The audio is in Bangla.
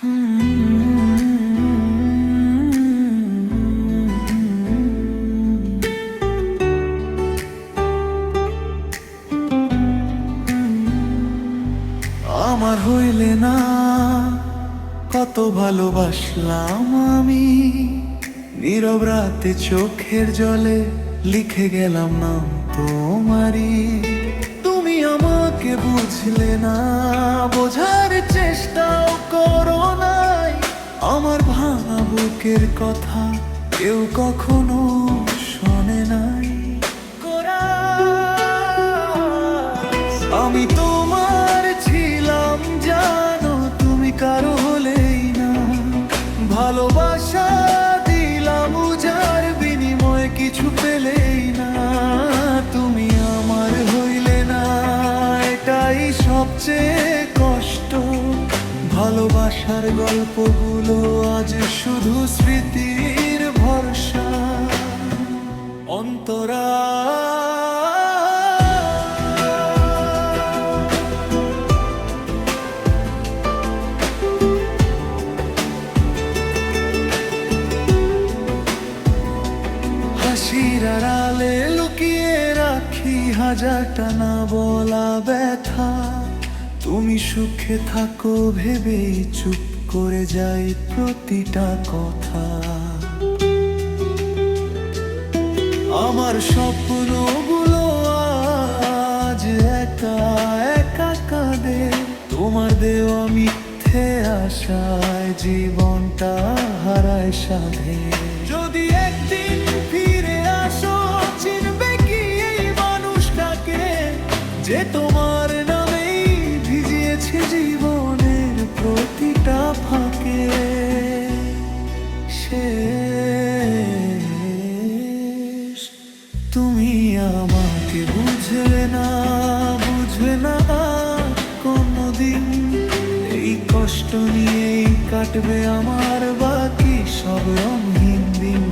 আমার হইলে না কত ভালোবাসলাম আমি। নীরব রাতে চোখের জলে লিখে গেলাম নাম তোমারই। তুমি আমাকে বুঝলে না, বোঝার চেষ্টাও করো নাই। আমার ভাঙা বুকের কথা কেউ কখনো শোনে নাই। আমি তোমার সবচেয়ে কষ্ট ভালোবাসার গল্পগুলো আজ শুধু স্মৃতির ভরসা। অন্তরা। আড়ালে লুকিয়ে রাখি হাজারটা না বলা ব্যথা। তুমি সুখে থাকো, ভেবে চুপ করে যাই প্রতিটা কথা। আমার স্বপ্ন স্বপ্নগুলো আজ একা একা কাঁদে। তোমার দেওয়া মিথ্যে আশায়, জীবনটা হারায় সাধে। যদি একদিন ফিরে আসো, চিনবে কি এই মানুষটাকে যে তোমার ভিজিয়েছে জীবনের প্রতিটা ফাঁকে। শেষ। তুমি আমাকে বুঝলে না বুঝলে না কোনদিন। এই কষ্ট নিয়েই কাটবে আমার বাকি সব রঙহীন দিন।